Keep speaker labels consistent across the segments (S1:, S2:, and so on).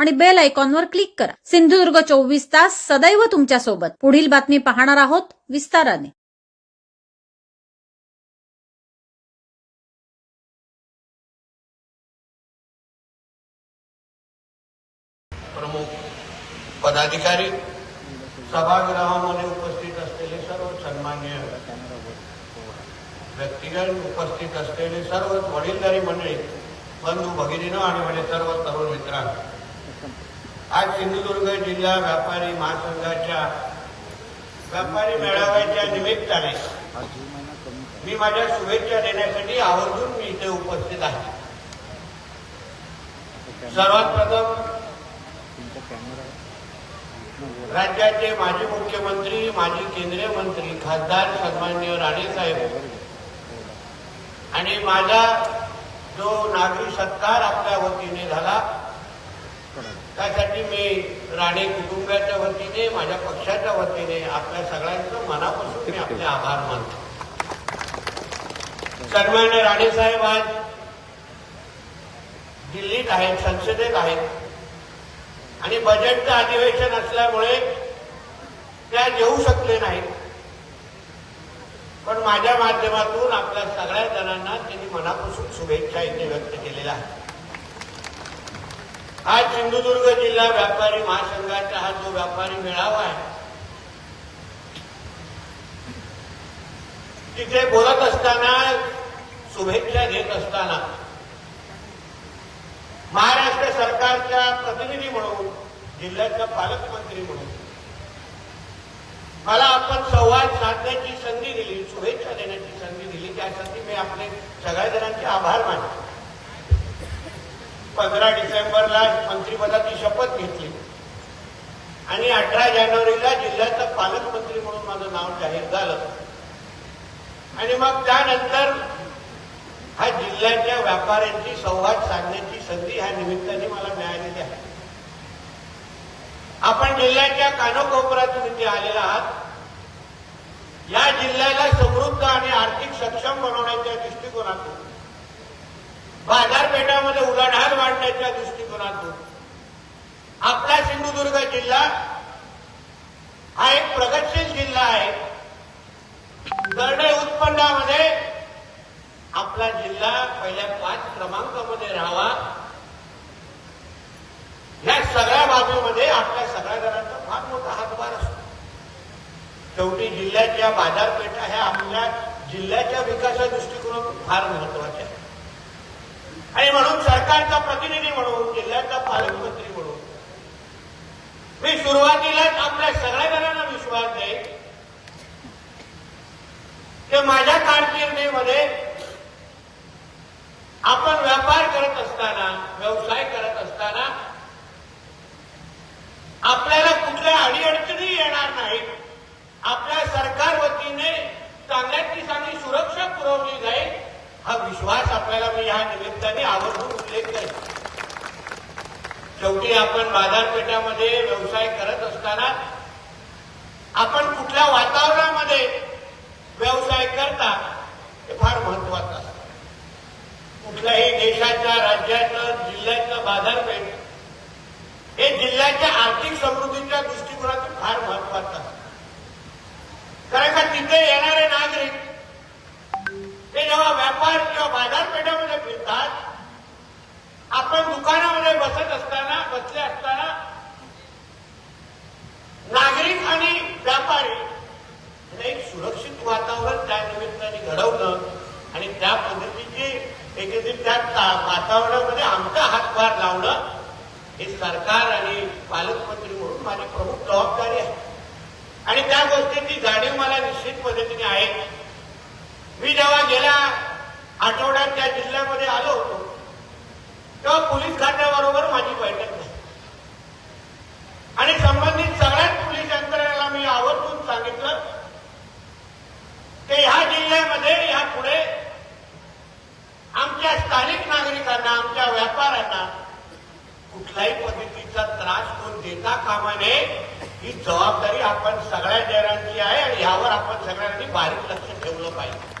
S1: आणि बेल आयकॉनवर क्लिक करा. सिंधुदुर्ग चोवीस तास सदैव तुमच्यासोबत. पुढील बातमी पाहणार आहोत विस्ताराने.
S2: प्रमुख पदाधिकारी सभागृहामध्ये उपस्थित असलेले सर्व सन्मान्य व्यक्तिगत उपस्थित असलेले सर्व वडीलधारी मंडळी बंधू भगिनीनं आणि माझे सर्व तरुण मित्रांनो आज सिंधुदुर्ग जिल्हा व्यापारी महासंघाच्या व्यापारी मेळाव्याच्या निमित्ताने मी माझ्या शुभेच्छा देण्यासाठी आवर्जून मी इथे उपस्थित आहे. सर्वात प्रथम राज्याचे माजी मुख्यमंत्री माजी केंद्रीय मंत्री खासदार सन्माननीय राणेसाहेब आणि माझा जो नागरी सत्कार आपल्या वतीने झाला त्यासाठी मी राणे कुटुंबाच्या वतीने माझ्या पक्षाच्या वतीने आपल्या सगळ्यांचं मनापासून मी आपले आभार मानतो. सन्मान्य राणेसाहेब आज दिल्लीत आहेत संसदेत आहेत. आणि बजेटचं अधिवेशन असल्यामुळे त्या येऊ शकले नाहीत. पण माझ्या माध्यमातून आपल्या सगळ्या जणांना त्यांनी मनापासून शुभेच्छा इथे व्यक्त केलेल्या आहेत. आज सिंधुदुर्ग जिल्हा व्यापारी महासंघाचा हा जो व्यापारी मेळावा आहे तिथे बोलत असताना शुभेच्छा देत असताना महाराष्ट्र सरकारच्या प्रतिनिधी म्हणून जिल्ह्याचा पालकमंत्री म्हणून मला आपण संवाद साधण्याची संधी दिली शुभेच्छा देण्याची संधी दिली त्यासाठी मी आपले सगळ्या जणांचे आभार मानतो. पंधरा डिसेंबरला मंत्रिपदाची शपथ घेतली. आणि अठरा जानेवारीला जिल्ह्याचा पालकमंत्री म्हणून माझं नाव जाहीर झालं. आणि मग त्यानंतर हा जिल्ह्याच्या व्यापाऱ्यांची संवाद साधण्याची संधी ह्या निमित्ताने मला मिळालेली आहे. आपण जिल्ह्याच्या कानोकोपऱ्यातून इथे आलेला आहात. या जिल्ह्याला समृद्ध आणि आर्थिक सक्षम बनवण्याच्या दृष्टिकोनातून बाजारपेठामध्ये उलाढाल वाढण्याच्या दृष्टिकोनातून आपला सिंधुदुर्ग जिल्हा हा एक प्रगतशील जिल्हा आहे. दरडे उत्पन्नामध्ये आपला जिल्हा पहिल्या पाच क्रमांकामध्ये राहावा. या सगळ्या बाबीमध्ये आपल्या सगळ्या जणांचा फार मोठा हातभार असतो. शेवटी जिल्ह्याच्या बाजारपेठा ह्या आपल्या जिल्ह्याच्या विकासा दृष्टिकोनातून फार महत्त्वाच्या आहेत. आणि म्हणून सरकारचा प्रतिनिधी म्हणून जिल्ह्याचा पालकमंत्री म्हणून. मी सुरुवातीलाच आपल्या सगळ्या जणांना विश्वास देईन की माझ्या कारकिर्दीमध्ये आपण व्यापार करत असताना व्यवसाय करत असताना आपल्याला कुठल्या अडीअडचणी येणार नाहीत आपल्या सरकार वतीने चांगल्यातली चांगली सुरक्षा पुरवली जाईल हा विश्वास आपल्याला मी या निमित्ताने आवर्जून उल्लेख करेन शेवटी आपण बाजारपेठामध्ये व्यवसाय करत असताना आपण कुठल्या वातावरणामध्ये व्यवसाय करता हे फार महत्वाचं असतं कुठल्याही देशाच्या राज्याचं जिल्ह्याचं बाजारपेठ हे जिल्ह्याच्या आर्थिक समृद्धीच्या दृष्टिकोनातून फार महत्वाचं असतं कारण का तिथे येणारे नागरिक ते जेव्हा व्यापार किंवा बाजारपेठामध्ये फिरतात आपण दुकानामध्ये बसत असताना बसले असताना नागरिक आणि व्यापारी यांना एक सुरक्षित वातावरण घडवणं आणि त्या पद्धतीची एकंदरीत त्या ता- वातावरणामध्ये आमचा हातभार लावणं हे सरकार आणि पालकमंत्री म्हणून माझी प्रमुख जबाबदारी आहे आणि त्या गोष्टीची जाणीव मला निश्चित पद्धतीने आहे मी जेव्हा गेल्या आठवड्यात त्या जिल्ह्यामध्ये आलो होतो तेव्हा पोलीस खात्याबरोबर माझी बैठक झाली आणि संबंधित सगळ्याच पोलीस यंत्रणेला मी आवर्जून सांगितलं की ह्या जिल्ह्यामध्ये यापुढे आमच्या स्थानिक नागरिकांना आमच्या व्यापाऱ्यांना कुठल्याही पद्धतीचा त्रास कोण देता कामा नये ही जबाबदारी आपण सगळ्या जणांची आहे आणि यावर आपण सगळ्यांनी बारीक लक्ष ठेवलं पाहिजे.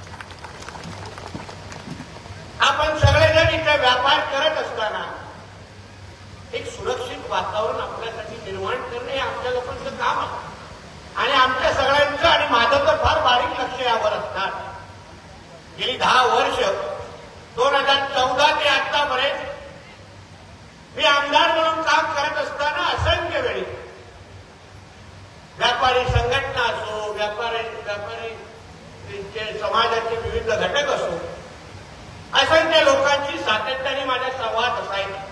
S2: आपण सगळेजण इथे व्यापार करत असताना एक सुरक्षित वातावरण आपल्यासाठी निर्माण करणे हे आमच्या लोकांचं काम आहे. आणि आमच्या सगळ्यांचं आणि माझं तर फार बारीक लक्ष यावर असणार. गेली दहा वर्ष दोन हजार चौदा ते आतापर्यंत मी आमदार म्हणून काम करत असताना असंख्य वेळी व्यापारी संघटना असो व्यापारी व्यापारी त्यांचे समाजाचे विविध घटक असो असंख्य लोकांची सातत्याने माझा संवाद असायचा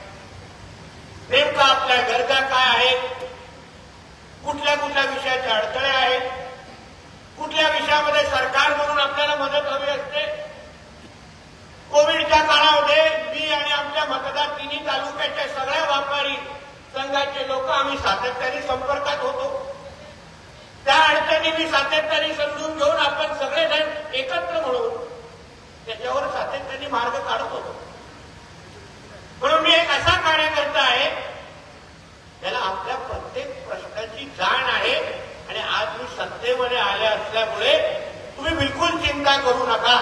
S2: नेमकं आपल्या गरजा काय आहेत कुठल्या कुठल्या विषयाचे अडथळे आहेत कुठल्या विषयामध्ये सरकार म्हणून आपल्याला मदत हवी असते कोविडच्या काळामध्ये मी आणि आमच्या मतदार तिन्ही तालुक्याच्या सगळ्या व्यापारी संघाचे लोक आम्ही सातत्याने संपर्कात होतो त्या अडचणी मी सातत्याने समजून घेऊन आपण सगळेजण एकत्र म्हणून त्याच्यावर सातत्याने मार्ग काढत होतो म्हणून मी एक असा कार्यकर्ता आहे त्याला आपल्या प्रत्येक प्रश्नाची जाण आहे आणि आज मी सत्तेमध्ये आले असल्यामुळे तुम्ही बिलकुल चिंता करू नका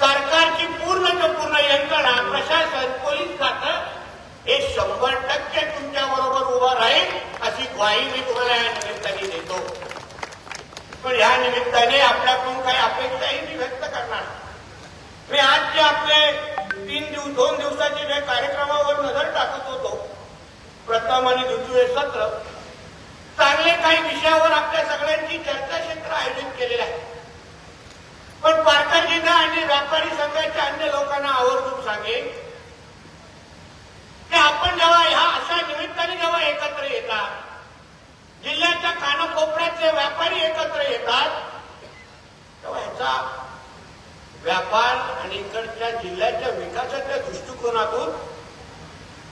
S2: सरकारची पूर्णच्या पूर्ण यंत्रणा प्रशासन पोलीस खातं हे शंभर टक्के तुमच्या बरोबर उभा राहील अशी ग्वाही मी तुम्हाला या निमित्ताने देतो. पण या निमित्ताने आपल्याकडून काही अपेक्षाही मी व्यक्त करणार मी आज जे आपले तीन दिवस दोन दिवसाचे जे कार्यक्रमावर नजर टाकत होतो प्रथम आणि द्वितीय सत्र चांगले काही विषयावर आपल्या सगळ्यांची चर्चाक्षेत्र आयोजित केलेले आहे. पण पारकाजींना आणि व्यापारी संघाच्या अन्य लोकांना आवर्जून सांगेन ते आपण जेव्हा ह्या अशा निमित्ताने जेव्हा एकत्र येतात जिल्ह्याच्या कानाकोपऱ्यातले व्यापारी एकत्र येतात तेव्हा ह्याचा व्यापार आणि इकडच्या जिल्ह्याच्या विकासाच्या दृष्टिकोनातून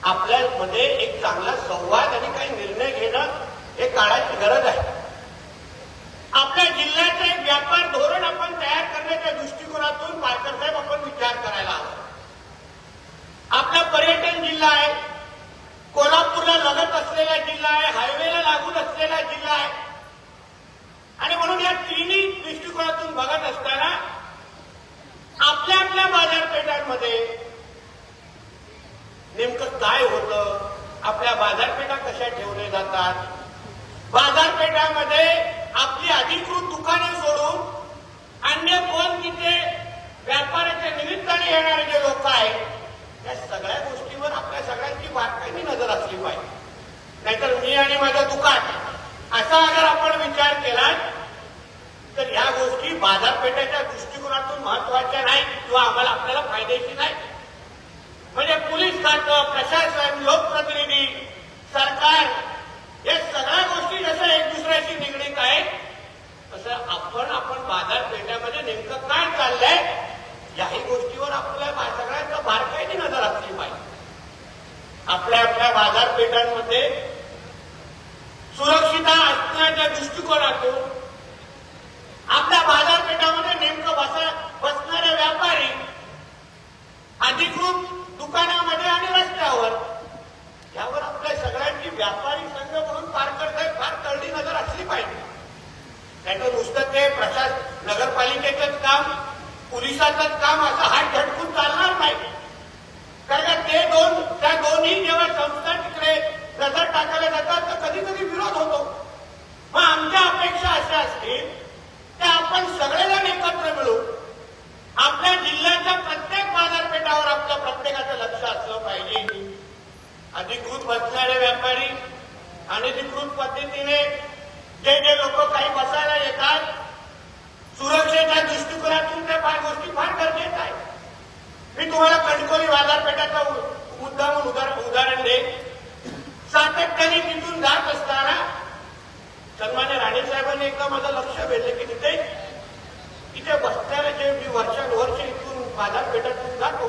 S2: आपल्यामध्ये एक चांगला संवाद आणि काही निर्णय घेणं हे काळाची गरज आहे. आपल्या जिल्ह्याचं एक व्यापार धोरण आपण तयार करण्याच्या दृष्टिकोनातून पालकर साहेब आपण विचार करायला हवा. पर्यटन जिल्हा आहे. कोल्हापूरला लगत असलेला जिल्हा आहे हायवेला लागून असलेला जिल्हा आहे. आणि म्हणून या तिन्ही दृष्टिकोनातून बघत असताना आपल्या आपल्या बाजारपेठांमध्ये नेमकं काय होतं? आपल्या बाजारपेठा कशा ठेवल्या जातात? बाजारपेठामध्ये आपली अधिकृत दुकाने सोडून अन्य कोण तिथे व्यापाराच्या निमित्ताने येणारे जे लोक आहेत या सगळ्या गोष्टीवर आपल्या सगळ्यांची बारकाईने नजर असली पाहिजे. नाहीतर मी आणि माझं दुकान असा अगर आपण विचार केला तर या गोष्टी बाजारपेठेच्या दृष्टिकोनातून महत्त्वाच्या नाही किंवा आम्हाला आपल्याला फायद्याची नाही. म्हणजे पोलीस खातं प्रशासन लोकप्रतिनिधी सरकार या सगळ्या गोष्टी जसं एक दुसऱ्याशी निगडीत आहेत तसं आपण आपण बाजारपेठेमध्ये नेमकं काय चाललंय याही गोष्टीवर आपल्या सगळ्यांचा बारकाईने नजर असली पाहिजे. आपल्या आपल्या बाजारपेठांमध्ये सुरक्षिता असण्याच्या दृष्टिकोनातून आपल्या बाजारपेठामध्ये नेमकं बसा बसणारे व्यापारी अधिकृत दुकानामध्ये आणि रस्त्यावर यावर आपल्या सगळ्यांची व्यापारी संघ म्हणून पार करताय फार करडी नजर असली पाहिजे. त्याचं नुसतं ते प्रशासन नगरपालिकेचंच काम पोलिसाचं काम असं हात झटकून चालणार नाही. कारण ते दोन त्या दोन्ही जेव्हा संस्था तिकडे नजर टाकायला जातात तर कधी कधी विरोध होतो. मग आमच्या अपेक्षा अशा असतील की आपण सगळेजण एकत्र मिळू आपल्या जिल्ह्याच्या प्रत्येक बाजारपेठावर आपल्या प्रत्येकाचं लक्ष असलं पाहिजे. अधिकृत बसणारे व्यापारी अनधिकृत पद्धतीने जे जे लोक काही बसायला येतात सुरक्षेच्या दृष्टिकोनातून त्या फार गोष्टी फार गरजेच आहे मी तुम्हाला कणकोली बाजारपेठाचा मुद्दा म्हणून उदाहरण देईन. सातत्याने तिथून जात असताना सन्मान्य राणे साहेबांनी एकदा माझं लक्ष वेधलं की तिथे तिथे बसणारे जे मी वर्षानुवर्ष इथून बाजारपेठातून जातो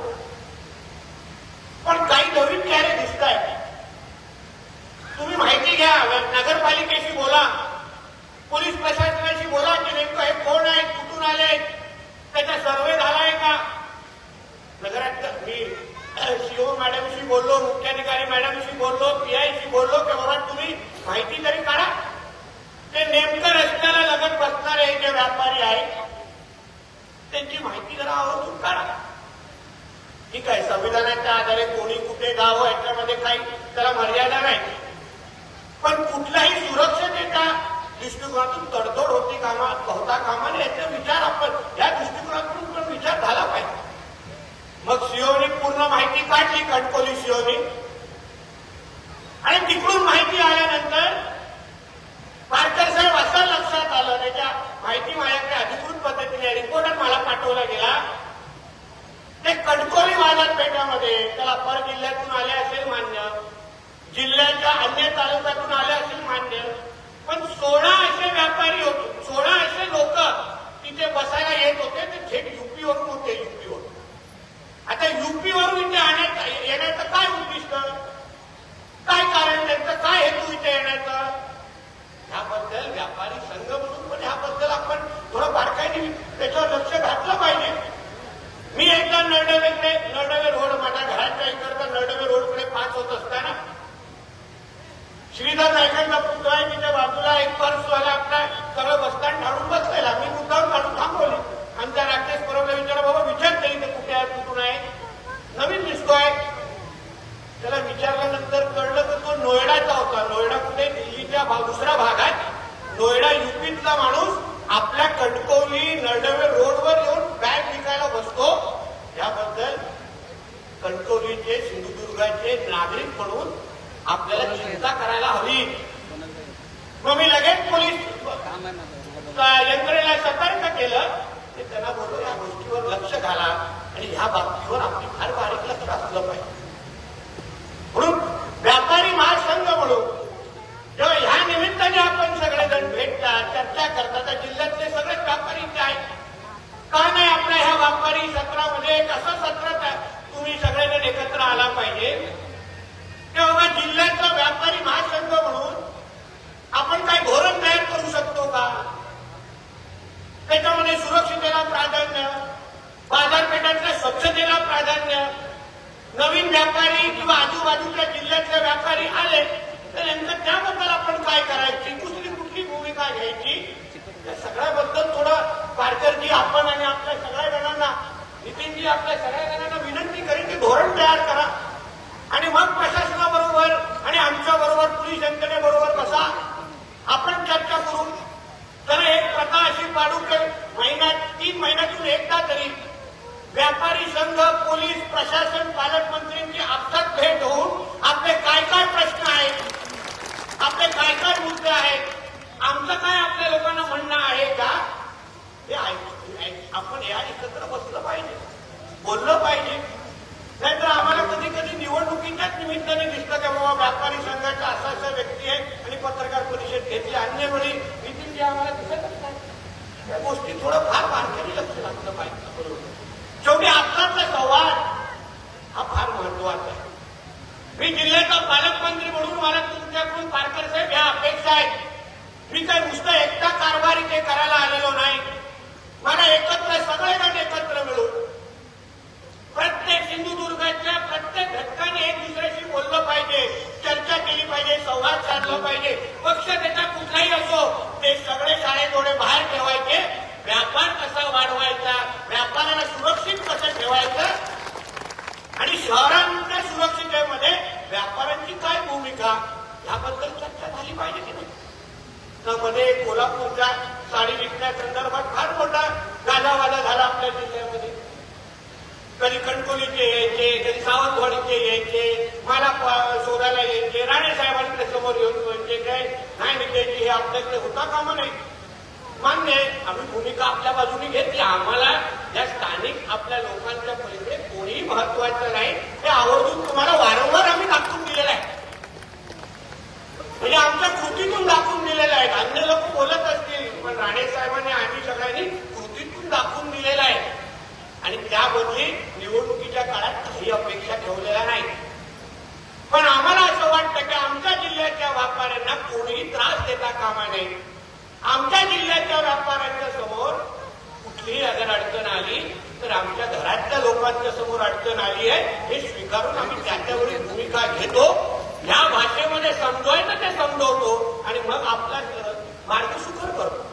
S2: सर्वे झालाय का? नगरात मी सीओ मॅडमशी बोललो मुख्याधिकारी मॅडमशी बोललो पीआयशी बोललो की बाबा तुम्ही माहिती तरी काढा. ते नेमकं रस्त्याला लगत बसणारे जे व्यापारी आहेत त्यांची माहिती जरा आवर्जून काढा. ठीक आहे संविधानाच्या आधारे कोणी कुठे जावं याच्यामध्ये काही त्याला मर्यादा नाही. पण कुठलाही सुरक्षा देता दृष्टिकोनातून तडतोड होती कामा होता कामा नये याचा विचार आपण या दृष्टिकोनातून पण विचार झाला पाहिजे. मग सीओनी पूर्ण माहिती काढली कणकोली सीओनी आणि तिकडून माहिती आल्यानंतर पारकर साहेब असं लक्षात आलं त्याच्या माहिती माझ्याकडे अधिकृत पद्धतीने रिपोर्टर मला पाठवला गेला ते कणकोली बाजारपेठामध्ये त्याला पर जिल्ह्यातून आले असेल मान्य जिल्ह्याच्या अन्य तालुक्यातून आले असेल मान्य पण सोळा असे व्यापारी होते सोळा असे लोक तिथे बसायला येत होते ते थेट युपीवरून होते युपीवरून आता युपीवरून इथे आणण्यात येण्याचं काय उद्दिष्ट काय कारण त्यांचं काय हेतू इथे येण्याचं ह्याबद्दल व्यापारी संघ म्हणून पण ह्याबद्दल आपण थोडं बारकाईने त्याच्यावर लक्ष घातलं पाहिजे. मी एकदा नरडवेकडे नरडवे रोड माझ्या घराच्या इकडचा नरडवे रोडकडे पास होत असताना श्रीधर नायकांचा पुतळा आहे तिच्या बाजूला एक पर्सवाला आपला सगळं बसताना ढाळून बसलेला मी मुद्दाम काढून थांबवली आमच्या राकेश परबला विचारा बाबा विचार तरी ते कुठे आहे कुठून आहे नवीन दिसतोय त्याला विचारल्यानंतर कळलं तर तो नोएडाचा होता नोएडा कुठे दिल्लीच्या भा- दुसऱ्या भागात नोएडा युपीतला माणूस आपल्या कणकवली नरडवे रोडवर येऊन बॅग विकायला बसतो याबद्दल कणकवलीचे सिंधुदुर्गाचे नागरिक म्हणून आपल्याला चिंता करायला हवी मग मी लगेच पोलीस यंत्रणेला सतर्क केलं ते त्यांना बोललो या गोष्टीवर लक्ष घाला आणि ह्या बाबतीवर आपली फार बारीक लक्ष असलं पाहिजे म्हणून व्यापारी महासंघ म्हणून जेव्हा ह्या निमित्ताने आपण सगळेजण भेटतात चर्चा करतात त्या जिल्ह्यातले सगळेच व्यापारी इथे आहेत का नाही आपल्या ह्या व्यापारी सत्रामध्ये एक असं सत्र तुम्ही सगळ्यांना एकत्र आला पाहिजे. तेव्हा जिल्ह्याचा व्यापारी महासंघ म्हणून आपण काही धोरण तयार करू शकतो का? त्याच्यामध्ये सुरक्षितेला प्राधान्य बाजारपेठातल्या स्वच्छतेला प्राधान्य नवीन व्यापारी किंवा आजूबाजूच्या जिल्ह्यातले व्यापारी आले तर नेमकं त्याबद्दल आपण काय करायची? दुसरी कुठली भूमिका घ्यायची? या सगळ्याबद्दल थोडं पारकरजी आपण आणि आपल्या सगळ्या जणांना नितीनजी आपल्या सगळ्या जणांना विनंती करेन की धोरण तयार करा. आणि मग प्रशासनाबरोबर आणि आमच्या बरोबर पोलीस यंत्रणेबरोबर बसा आपण चर्चा करू तर एक प्रथा अशी पाडू की महिन्यात तीन महिन्यातून एकदा तरी व्यापारी संघ पोलीस प्रशासन पालकमंत्र्यांची आपसात भेट होऊन आपले काय काय प्रश्न आहेत आपले काय काय मुद्दे आहेत आमचं काय आपल्या लोकांना म्हणणं आहे का हे ऐक- ऐक- आपण या एकत्र बसलं पाहिजे बोललं पाहिजे नाहीतर आम्हाला कधी कधी निवडणुकीच्याच निमित्ताने दिसतं की बाबा व्यापारी संघाचा असा असा व्यक्ती आहे आणि पत्रकार परिषद घेतली अन्य वेळी नितीनजी आम्हाला दिसतच नाही या गोष्टी थोडं फार बारकाईने लक्ष घातलं पाहिजे बरोबर शेवटी आपसातला संवाद हा फार महत्त्वाचा आहे मी जिल्ह्याचा पालकमंत्री म्हणून मला तुमच्याकडून पारकर साहेब या अपेक्षा आहेत मी काय नुसतं एकटा काही करायला आलेलो नाही. मला एकत्र सगळेजण एकत्र मिळून प्रत्येक सिंधुदुर्गाच्या प्रत्येक घटकाने एक दुसऱ्याशी बोललं पाहिजे चर्चा केली पाहिजे संवाद साधला पाहिजे. पक्ष त्याचा कुठलाही असो ते सगळे शाळेतोडे बाहेर ठेवायचे. व्यापार कसा वाढवायचा व्यापाराला सुरक्षित कसं ठेवायचं? आणि शहरांच्या सुरक्षिततेमध्ये व्यापाऱ्यांची काय भूमिका? याबद्दल चर्चा झाली पाहिजे की नाही? मध्ये कोल्हापूरच्या साडी विकण्यासंदर्भात फार मोठा गाजावाजा झाला आपल्या जिल्ह्यामध्ये. कधी कणकोलीचे यायचे कधी सावंतवाडीचे यायचे मला शोधायला यायचे राणे साहेबांकडे समोर येऊन म्हणजे काय नाही निघायची हे आपल्याकडे होता कामा नाही मान्य आम्ही भूमिका आपल्या बाजूने घेतली. आम्हाला या स्थानिक आपल्या लोकांच्या पहिले कोणीही महत्वाचं नाही हे आवर्जून तुम्हाला वारंवार आम्ही दाखवून दिलेलं आहे. म्हणजे आमच्या कृतीतून दाखवून दिलेलं आहे. अन्य लोक बोलत असतील राणे साहेबांनी आम्ही सगळ्यांनी कृतीतून दाखवून दिलेला आहे. आणि त्याबदली निवडणुकीच्या काळात काही अपेक्षा ठेवलेल्या नाही पण आम्हाला असं वाटतं की आमच्या जिल्ह्याच्या व्यापाऱ्यांना कोणीही त्रास देता कामा नये. आमच्या जिल्ह्याच्या व्यापाऱ्यांच्या समोर कुठलीही अगर अडचण आली तर आमच्या घरातल्या लोकांच्या समोर अडचण आली आहे हे स्वीकारून आम्ही त्याच्यावरील भूमिका घेतो. या भाषेमध्ये समजवायचं ते समजवतो आणि मग आपला मार्ग सुकर करतो.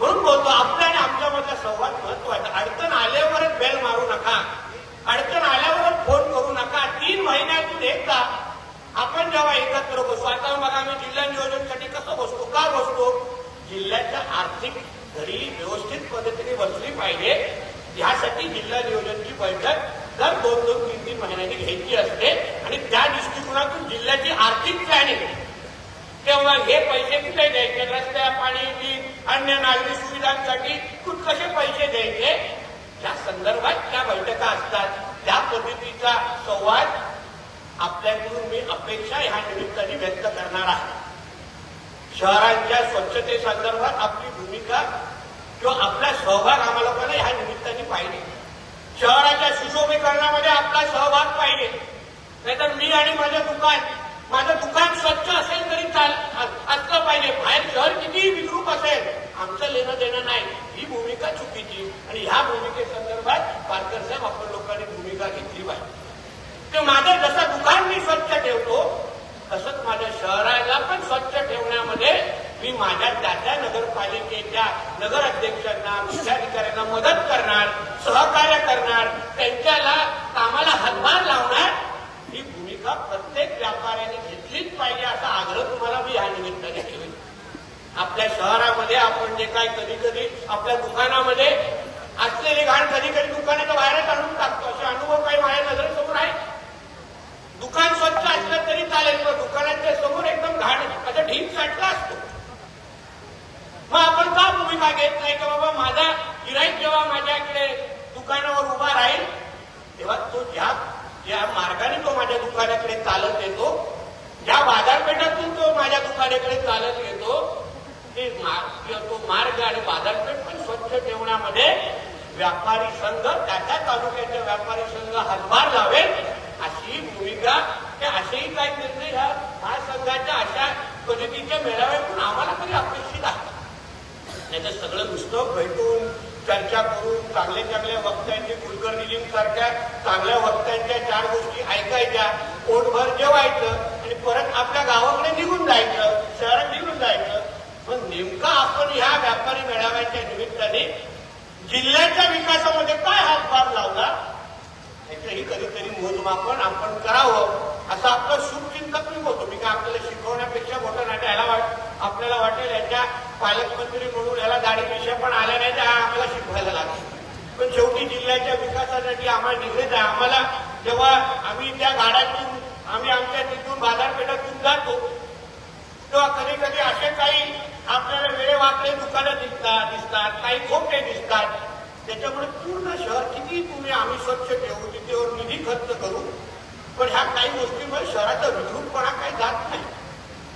S2: म्हणून बोलतो आपल्या आणि आमच्यामधला संवाद महत्त्वाचा. अडचण आल्यावरच बेल मारू नका. अडचण आल्यावरच फोन करू नका. तीन महिन्यातून एकदा आपण जेव्हा एकत्र बसू आता मग आम्ही जिल्हा नियोजनसाठी कसं बसतो का बसतो? जिल्ह्याच्या आर्थिक घरी व्यवस्थित पद्धतीने बसली पाहिजे. यासाठी जिल्हा नियोजनची बैठक दर दोन दोन तीन तीन महिन्यांनी घ्यायची असते. आणि त्या दृष्टिकोनातून जिल्ह्याची आर्थिक प्लॅनिंग तेव्हा हे पैसे कुठे द्यायचे? रस्त्या पाणी वीज अन्य नागरी सुविधांसाठी कुठ कसे पैसे द्यायचे? त्या संदर्भात त्या बैठका असतात त्या पद्धतीचा संवाद आपल्याकडून मी अपेक्षा ह्या निमित्ताने व्यक्त करणार आहे. शहरांच्या स्वच्छतेसंदर्भात आपली भूमिका किंवा आपला सहभाग आम्हाला पण ह्या निमित्ताने पाहिजे? शहराच्या सुशोभीकरणामध्ये आपला सहभाग पाहिजे. नाहीतर मी आणि माझं दुकान माझं दुकान स्वच्छ असेल तरी चाल असलं पाहिजे. बाहेर शहर बाबासाहेब आमचं लेणं देणं नाही. ही भूमिका चुकीची. आणि ह्या भूमिकेसंदर्भात पारकर साहेब आपण लोकांनी भूमिका घेतली पाहिजे. ते माझं जसं दुकान मी स्वच्छ ठेवतो तसंच माझ्या शहराला पण स्वच्छ ठेवण्यामध्ये मी माझ्या त्या त्या नगरपालिकेच्या नगर अध्यक्षांना मुख्याधिकाऱ्यांना मदत करणार सहकार्य करणार त्यांच्याला कामाला हातभार लावणार. ही भूमिका प्रत्येक व्यापाऱ्याने घेतलीच पाहिजे असा आग्रह तुम्हाला मी या निमित्ताने ठेवेन आपल्या शहरामध्ये आपण जे काय कधी कधी आपल्या दुकानामध्ये असलेली घाण कधी कधी दुकानाच्या बाहेरच आणून टाकतो. असे अनुभव काही माझ्या नजरेसमोर आहे दुकान स्वच्छ असलं तरी चालेल पण दुकानाच्या समोर एकदम घाण असं ढीक साठला असतो. मग आपण का भूमिका घेत नाही? का बाबा माझा गिराईक जेव्हा माझ्याकडे दुकानावर उभा राहील तेव्हा तो ज्या ज्या मार्गाने तो माझ्या दुकानाकडे चालत येतो ज्या बाजारपेठातून तो माझ्या दुकानाकडे चालत येतो ते मार्ग तो मार्ग आणि बाजारपेठ पण स्वच्छ ठेवण्यामध्ये व्यापारी संघ त्या तालुक्याच्या व्यापारी संघ हातभार लावेल अशी भूमिका असेही काही निर्णय ह्या महासंघाच्या अशा पद्धतीच्या मेळाव्यातून आम्हाला तरी अपेक्षित आहे. त्याचं सगळं नुसतं भेटून चर्चा करून चांगले चांगल्या वक्त्यांची कुलकर्णी सारख्या चांगल्या वक्त्यांच्या चार गोष्टी ऐकायच्या पोटभर जेवायचं आणि परत आपल्या गावाकडे निघून जायचं शहरात निघून जायचं मग नेमका आपण ह्या व्यापारी मेळाव्याच्या निमित्ताने जिल्ह्याच्या विकासामध्ये काय हातभार लावला? याच्याही कधीतरी मोजमापन आपण करावं असं आपलं शुभचिंतक मी होतो. मी काय आपल्याला शिकवण्यापेक्षा मोठं नाही याला वाट आपल्याला वाटेल याच्या पालकमंत्री म्हणून याला दाढी विषय पण आल्या नाही त्या आम्हाला शिकवायला लागेल. पण शेवटी जिल्ह्याच्या विकासासाठी आम्हाला निघत आहे. आम्हाला जेव्हा आम्ही त्या गाड्यातून आम्ही आमच्या तिथून बाजारपेठातून जातो तेव्हा कधी कधी असे काही आपल्याला वेळेवाकडे दुकानं दिसतात दिसतात काही खोटे दिसतात त्याच्यामुळे पूर्ण शहर किती तुम्ही आम्ही स्वच्छ ठेवू तिथेवर निधी खर्च करू? पण ह्या काही गोष्टींमुळे शहराचा विद्रूपपणा काही जात नाही.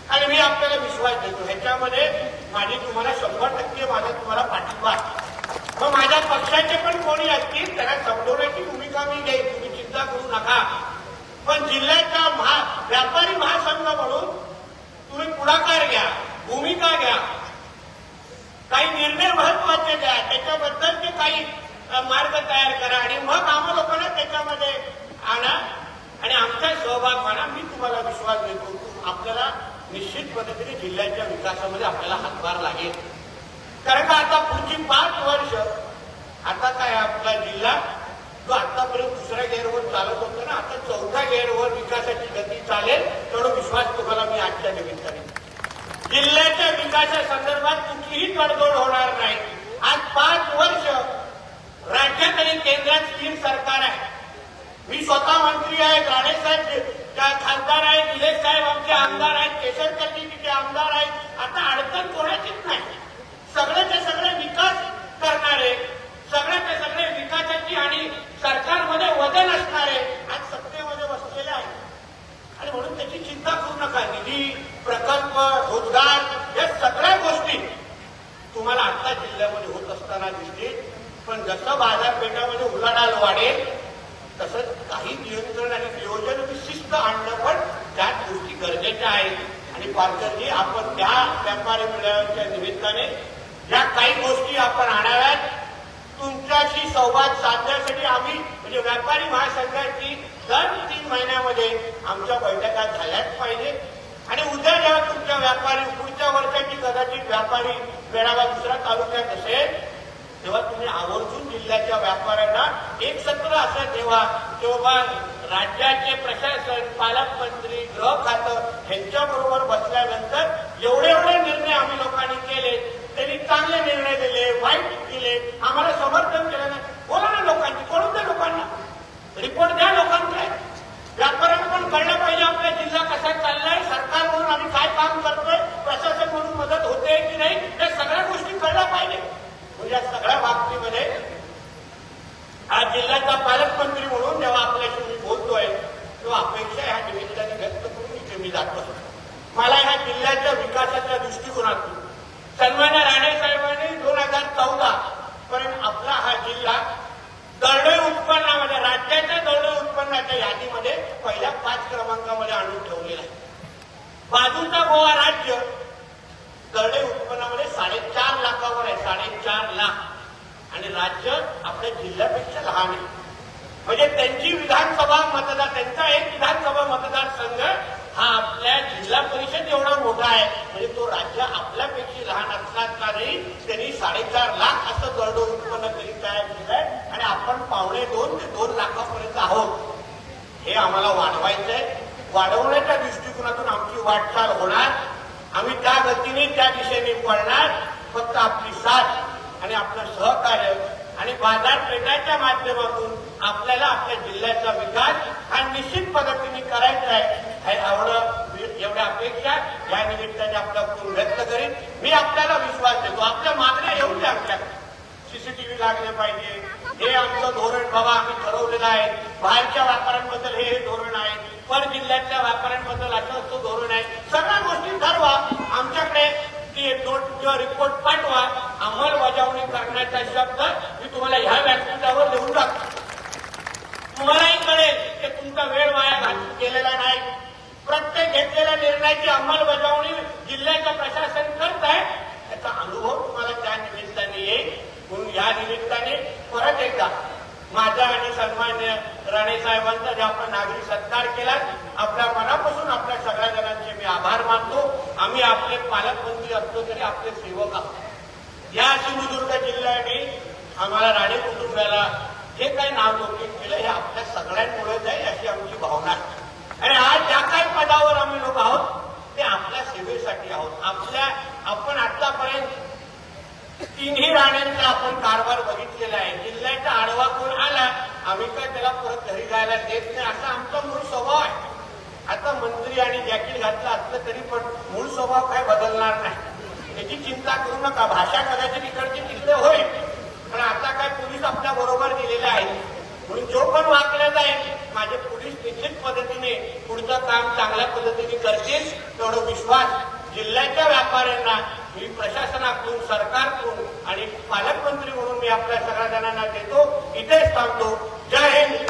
S2: आणि मी आपल्याला विश्वास देतो ह्याच्यामध्ये माझी तुम्हाला शंभर टक्के माझा तुम्हाला पाठिंबा आहे. मग माझ्या पक्षाचे पण कोणी असतील त्यांना समजवण्याची भूमिका मी घेईन तुम्ही चिंता करू नका. पण जिल्ह्याचा महा व्यापारी महासंघ म्हणून तुम्ही पुढाकार घ्या भूमिका घ्या. काही निर्णय महत्त्वाचे द्या. त्याच्याबद्दलचे काही मार्ग तयार करा. आणि मग आम्हा लोकांना त्याच्यामध्ये आणा. आणि आमचा सहभाग म्हणा मी तुम्हाला विश्वास देतो. आपल्याला निश्चित पद्धतीने जिल्ह्याच्या विकासामध्ये आपल्याला हातभार लागेल. कारण का आता पुढची पाच वर्ष आता काय आपला जिल्हा जो आतापर्यंत दुसऱ्या गेअरवर चालत होता ना आता चौथ्या गेअरवर विकासाची गती चालेल तेवढा विश्वास तुम्हाला मी आजच्या निमित्ताने जिल्ह्याच्या विकासासंदर्भात कुठलीही तडजोड होणार नाही आज पाच वर्ष राज्यात आणि केंद्रात स्थिर सरकार आहे मी स्वतः मंत्री आहे साहेब खासदार आहेत निलेश साहेब आमचे आमदार आहेत केशरकर्जी तिथे आमदार आहेत आता अडचण कोणाचीच नाही सगळ्याचे सगळे विकास करणारे सगळ्याचे सगळे विकासाची आणि सरकारमध्ये वजन असणारे आज सत्तेमध्ये बसलेले आहेत आणि म्हणून त्याची चिंता करू नका निधी प्रकल्प रोजगार या सगळ्या गोष्टी तुम्हाला आता जिल्ह्यामध्ये होत असताना दिसतील पण जसं बाजारपेठामध्ये उलाढाल वाढेल तसंच काही नियंत्रण आणि नियोजन आणि शिस्त आणणं पण त्याच गोष्टी गरजेच्या आहेत आणि आणि पालकरजी आपण त्या व्यापारी मेळाव्याच्या निमित्ताने ज्या काही गोष्टी आपण आणाव्यात तुमच्याशी संवाद साधण्यासाठी आम्ही म्हणजे व्यापारी महासंघाची दर तीन महिन्यामध्ये आमच्या बैठका झाल्याच पाहिजे. आणि उद्या जेव्हा तुमच्या व्यापारी पुढच्या वर्षाची कदाचित व्यापारी मेळावा दुसऱ्या तालुक्यात असेल तेव्हा तुम्ही आवर्जून जिल्ह्याच्या व्यापाऱ्यांना एक सत्र असं ठेवा किंवा राज्याचे प्रशासन पालकमंत्री गृह खातं ह्यांच्याबरोबर बसल्यानंतर एवढे एवढे निर्णय आम्ही लोकांनी केले त्यांनी चांगले निर्णय दिले वाईट दिले आम्हाला समर्थन केलं बोला ना लोकांची कळून द्या लोकांना? रिपोर्ट द्या लोकांकडे. व्यापाऱ्यांना पण कळलं पाहिजे आपला जिल्हा कसा चाललाय. सरकार म्हणून आम्ही काय काम करतोय प्रशासन म्हणून मदत होते की नाही या सगळ्या गोष्टी कळल्या पाहिजे. म्हणजे या सगळ्या बाबतीमध्ये आज जिल्ह्याचा पालकमंत्री म्हणून जेव्हा आपल्याशी मी बोलतोय तेव्हा अपेक्षा ह्या निमित्ताने व्यक्त करून इथे मी जातो मला ह्या जिल्ह्याच्या विकासाच्या दृष्टिकोनातून सन्मान्य राणे साहेबांनी दोन हजार चौदा पर्यंत आपला हा जिल्हा दरडोई उत्पन्नामध्ये राज्याच्या दरडोई उत्पन्नाच्या यादीमध्ये पहिल्या पाच क्रमांकामध्ये आणून ठेवलेला आहे बाजूचा गोवा राज्य दरडोई उत्पन्नामध्ये साडेचार लाखावर आहे साडेचार लाख आणि राज्य आपल्या जिल्ह्यापेक्षा लहान आहे म्हणजे त्यांची विधानसभा मतदार त्यांचा एक विधानसभा मतदारसंघ हा आपल्या जिल्हा परिषद एवढा मोठा आहे म्हणजे तो राज्य आपल्यापेक्षा लहान असला तरी त्यांनी साडेचार लाख असं दरडोई उत्पन्न तरी तयार केलंय आणि आपण पावणे दोन ते दोन लाखापर्यंत आहोत हे आम्हाला वाढवायचं आहे वाढवण्याच्या दृष्टिकोनातून आमची वाटचाल होणार. आम्ही त्या गतीने त्या दिशेने पळणार. फक्त आपली साथ आणि आपलं सहकार्य आणि बाजारपेठाच्या माध्यमातून आपल्याला आपल्या जिल्ह्याचा विकास हा निश्चित पद्धतीने करायचा आहे हे एवढं एवढ्या अपेक्षा. या निमित्ताने आपल्याकडून व्यक्त करीन. मी आपल्याला विश्वास देतो. आपल्या मागण्या येऊ द्या आमच्याकडे सीसीटीव्ही लागले पाहिजे. हे आमचं धोरण बाबा आम्ही ठरवलेलं आहे. बाहेरच्या व्यापाऱ्यांबद्दल हे हे धोरण आहे. पर जिल्ह्यातल्या व्यापाऱ्यांबद्दल असं धोरण आहे. सगळ्या गोष्टी ठरवा. आमच्याकडे ती नोट किंवा रिपोर्ट पाठवा. अंमलबजावणी करण्याचा शब्द मी तुम्हाला ह्या व्यासपीठावर लिहून टाकतो. तुम्हालाही कळेल की तुमचा वेळ वाया घालून केलेला नाही. प्रत्येक घेतलेल्या निर्णयाची अंमल जिल्ह्याचं प्रशासन करत आहे त्याचा अनुभव तुम्हाला त्या निमित्ताने येईल म्हणून या निमित्ताने परत एकदा माझा आणि सन्मान्य राणे साहेबांचा जे आपण नागरी सत्कार केला आपल्या मनापासून आपल्या सगळ्या जणांचे मी आभार मानतो. आम्ही आपले पालकमंत्री असलो तरी आपले सेवक आहोत. या सिंधुदुर्ग जिल्ह्याने आम्हाला राणे कुटुंबाला जे काही नाव लौकिक केलं हे आपल्या सगळ्यांमुळेच आहे अशी आमची भावना आहे. आणि आज ज्या काही पदावर आम्ही लोक आहोत ते आपल्या सेवेसाठी आहोत. आपल्या आपण आतापर्यंत तिन्ही राण्यांचा आपण कारभार बघितलेला आहे. जिल्ह्याचा आडवा कोण आला आम्ही काय त्याला परत देत नाही असा आमचा मूळ स्वभाव आहे. आता मंत्री आणि जॅकेट घातलं असलं तरी पण मूळ स्वभाव काय बदलणार नाही. त्याची चिंता करू नका. भाषा कदाचित इकडची तिकडे होईल. पण आता काय पोलीस आपल्या बरोबर दिलेले आहेत. म्हणून जो पण वाकला जाईल माझे पोलीस निश्चित पद्धतीने पुढचं काम चांगल्या पद्धतीने करतील तेवढा विश्वास जिल्ह्याच्या व्यापाऱ्यांना मी प्रशासनाकडून सरकारकडून आणि पालकमंत्री म्हणून मी आपल्या सगळ्या जणांना देतो. इथेच थांबतो. Jai Hind.